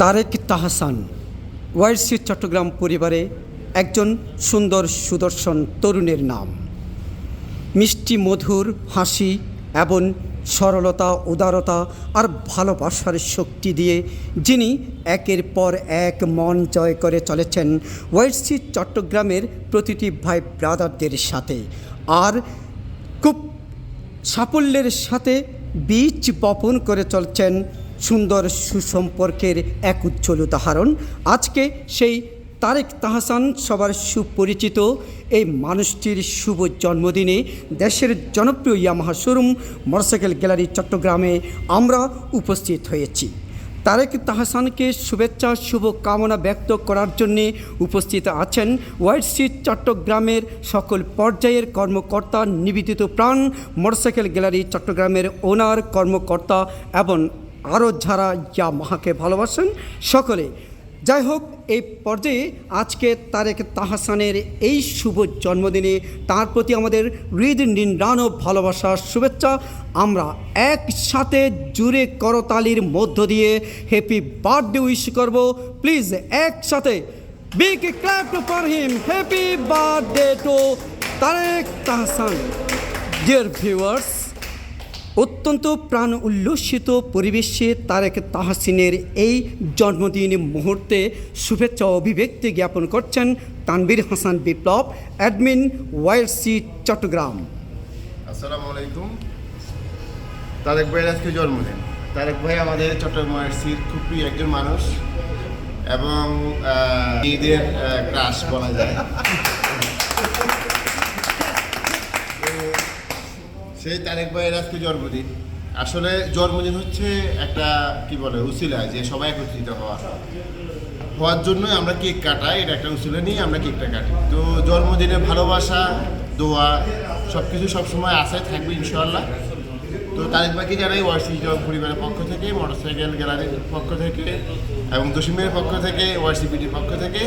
তারেক তাহসান ওয়াইসি চট্টগ্রাম পরিবারে একজন সুন্দর সুদর্শন তরুণের নাম। মিষ্টি, মধুর হাসি এবং সরলতা, উদারতা আর ভালোবাসার শক্তি দিয়ে যিনি একের পর এক মন জয় করে চলেছেন ওয়াইসি চট্টগ্রামের প্রতিটি ভাই ব্রাদারদের সাথে। আর খুব সাফল্যের সাথে বীজ বপন করে চলছেন সুন্দর সুসম্পর্কের এক উজ্জ্বল উদাহরণ আজকে সেই তারেক তাহসান সবার সুপরিচিত এই মানুষটির শুভ জন্মদিনে দেশের জনপ্রিয় ইয়ামাহা শোরুম, মোটরসাইকেল গ্যালারি চট্টগ্রামে আমরা উপস্থিত হয়েছি। তারেক তাহসানকে শুভেচ্ছা শুভ কামনা ব্যক্ত করার জন্য উপস্থিত আছেন হোয়াইট স্ট্রিট চট্টগ্রামের সকল পর্যায়ের কর্মকর্তা, নিবেদিত প্রাণ, মোটরসাইকেল গ্যালারি চট্টগ্রামের ওনার কর্মকর্তা এবং আরও যারা ইয়ামাহাকে ভালোবাসেন সকলে। যাই হোক, এই পর্যায়ে আজকে তারেক তাহসানের এই শুভ জন্মদিনে তার প্রতি আমাদের হৃদ নিন্দানো ভালোবাসা শুভেচ্ছা। আমরা একসাথে জুড়ে করতালির মধ্য দিয়ে হ্যাপি বার্থডে উইশ করব। প্লিজ একসাথে big clap for him happy birthday to Tarek Tahsan. Dear viewers অত্যন্ত প্রাণ উল্লসিত পরিবেশে তারেক তাহসিনের এই জন্মদিন মুহূর্তে শুভেচ্ছা অভিব্যক্তি জ্ঞাপন করছেন তানবির হাসান বিপ্লব, অ্যাডমিন ওয়াইসি চট্টগ্রাম। আসসালামু আলাইকুম। তারেক ভাইয়ের আজকে জন্মদিন। তারেক ভাই আমাদের চট্টগ্রাম সির খুব প্রিয় একজন মানুষ এবং ঈদের ক্রাশ বলা যায়। সেই তারেক ভাইয়ের আজকে জন্মদিন। আসলে জন্মদিন হচ্ছে একটা কি বলে উসিলা যে সবাই একত্রিত হওয়া। হওয়ার জন্যই আমরা কেক কাটাই এটা একটা উসিলা নিয়ে আমরা কেকটা কাটি। তো জন্মদিনে ভালোবাসা দোয়া সব কিছু সবসময় আশায় থাকবে ইনশাল্লাহ তো তারেক ভাইকে জানাই ওয়ার্সি পরিবারের পক্ষ থেকে মোটরসাইকেল গ্যালারির পক্ষ থেকে এবং দশমীর পক্ষ থেকে ওয়ার্সি পিটির পক্ষ থেকে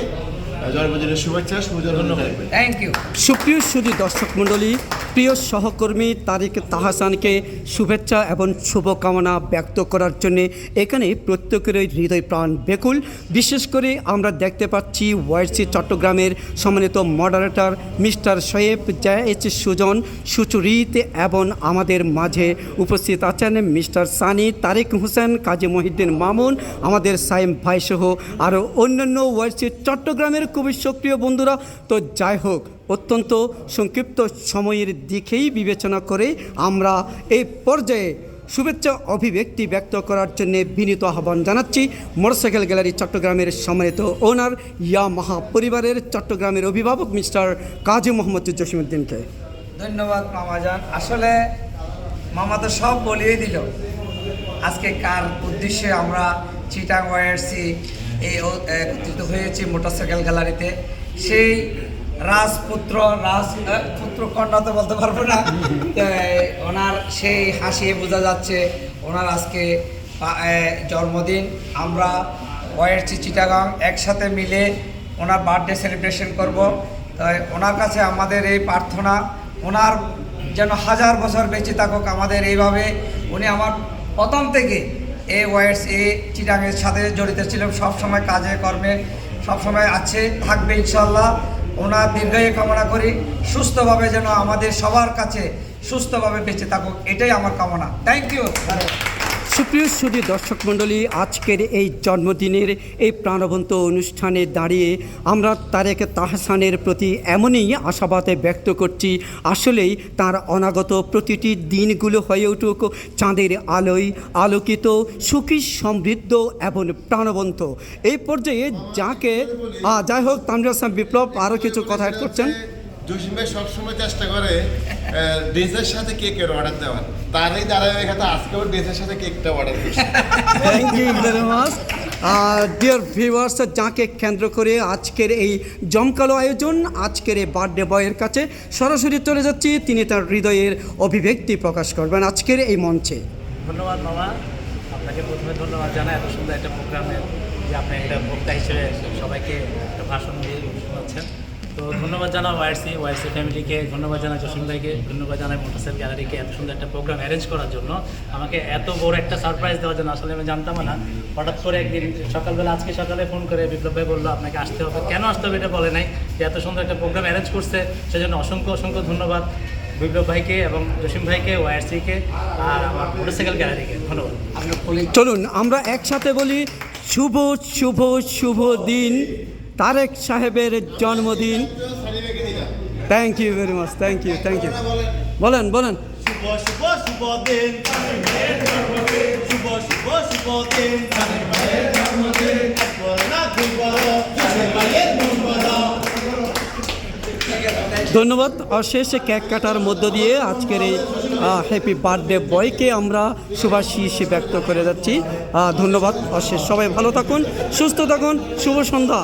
জন্মদিনের শুভেচ্ছা সুজন্য থ্যাংক ইউ সুপ্রিয় সুদী দর্শক মণ্ডলী প্রিয় সহকর্মী তারেক তাহাসানকে শুভেচ্ছা এবং শুভকামনা ব্যক্ত করার জন্যে এখানে প্রত্যেকেরই হৃদয় প্রাণ বেকুল। বিশেষ করে আমরা দেখতে পাচ্ছি ওয়াইসি চট্টগ্রামের সম্মানিত মডারেটর মিস্টার শোয়েব জায়েজ সুজন, সুচরিত এবং আমাদের মাঝে উপস্থিত আছেন মিস্টার সানি, তারেক হোসেন, কাজী মহিদ্দিন মামুন, আমাদের সাইম ভাইসহ আরও অন্যান্য ওয়াইসি চট্টগ্রামের খুবই সক্রিয় বন্ধুরা। তো যাই হোক অত্যন্ত সংক্ষিপ্ত সময়ের দিকেই বিবেচনা করে আমরা এই পর্যায়ে শুভেচ্ছা অভিব্যক্তি ব্যক্ত করার জন্য বিনীত আহ্বান জানাচ্ছি মোটরসাইকেল গ্যালারি চট্টগ্রামের সম্মানিত ওনার ইয়ামাহা পরিবারের চট্টগ্রামের অভিভাবক মিস্টার কাজী মোহাম্মদ জসিমুদ্দিনকে ধন্যবাদ, মামাজান। আসলে মামা তো সব বলিয়ে দিল। আজকে কার উদ্দেশ্যে আমরা চিটাং ওয়ারসি এই একত্রিত হয়েছি মোটরসাইকেল গ্যালারিতে? সেই রাজপুত্র রাজ আহ, পুত্র কন্যা তো বলতে পারব না। ওনার সেই হাসিয়ে বোঝা যাচ্ছে ওনার আজকে জন্মদিন। আমরা ওয়ারসি চিটাগাং একসাথে মিলে ওনার বার্থডে সেলিব্রেশন করব। তাই ওনার কাছে আমাদের এই প্রার্থনা ওনার যেন হাজার বছর বেঁচে থাকুক আমাদের এইভাবে। উনি আমার প্রথম থেকে এই ওয়াইডস এ চিটাঙের সাথে জড়িত ছিলাম সব সময় কাজে কর্মে সব সময় আছে থাকবে ইনশাল্লাহ। ওনার দীর্ঘায়ু কামনা করি, সুস্থভাবে যেন আমাদের সবার কাছে সুস্থভাবে বেঁচে থাকুক, এটাই আমার কামনা। থ্যাংক ইউ সুপ্রিয় সুদী দর্শক মণ্ডলী, আজকের এই জন্মদিনের এই প্রাণবন্ত অনুষ্ঠানে দাঁড়িয়ে আমরা তারেক তাহসানের প্রতি এমনই আশাবাদে ব্যক্ত করছি, আসলেই তার অনাগত প্রতিটি দিনগুলো হয়ে উঠুক চাঁদের আলোয় আলোকিত, সুখী, সমৃদ্ধ এবং প্রাণবন্ত। এই পর্যায়ে যাকে যাই হোক হাসান বিপ্লব আরও কিছু কথা করছেন। জসিম ভাই সবসময় চেষ্টা করে ড্রেসের সাথে কেকের অর্ডার দেওয়ার। তারই ধারাবাহিকতা আজকেও ড্রেসের সাথে কেকটা অর্ডার করছে thank you very much dear viewers যাকে কেন্দ্র করে আজকের এই জমকালো আয়োজন আজকের এই বার্থডে বয়ের কাছে সরাসরি চলে যাচ্ছি। তিনি তার হৃদয়ের অভিব্যক্তি প্রকাশ করবেন আজকের এই মঞ্চে। ধন্যবাদ মামা। আপনাকে প্রথমে ধন্যবাদ জানাই এত সুন্দর একটা প্রোগ্রামের যে আপনি একটা বক্তা হিসেবে সবাইকে একটা ভাষণ দিয়ে শোনাচ্ছেন তো ধন্যবাদ জানাই ওয়াইসি ওয়াইসি ফ্যামিলিকে, ধন্যবাদ জানাই জসিম ভাইকে, ধন্যবাদ জানাই মোটরসাইকেল গ্যালারিকে এত সুন্দর একটা প্রোগ্রাম অ্যারেঞ্জ করার জন্য। আমাকে এত বড় একটা সারপ্রাইজ দেওয়ার জন্য আসলে আমি জানতাম না। হঠাৎ করে একদিন সকালবেলা, আজকে সকালে ফোন করে বিপ্লব ভাই বলল, আপনাকে আসতে হবে। কেন আসতে হবে এটা বলে নাই, যে এত সুন্দর একটা প্রোগ্রাম অ্যারেঞ্জ করছে। সেজন্য অসংখ্য অসংখ্য ধন্যবাদ বিপ্লব ভাইকে এবং জসিম ভাইকে ওয়াইসিকে আর আমার মোটরসাইকেল গ্যালারিকে। ধন্যবাদ। চলুন, আমরা একসাথে বলি, শুভ শুভ শুভ দিন। তারেক সাহেবের জন্মদিন। Thank you very much thank you thank you বলেন বলেন। ধন্যবাদ। অশেষ কেক কাটার মধ্য দিয়ে আজকের এই হ্যাপি বার্থডে বয়কে আমরা শুভাশিস ব্যক্ত করে যাচ্ছি। ধন্যবাদ। অশেষ। সবাই ভালো থাকুন সুস্থ থাকুন। শুভ সন্ধ্যা।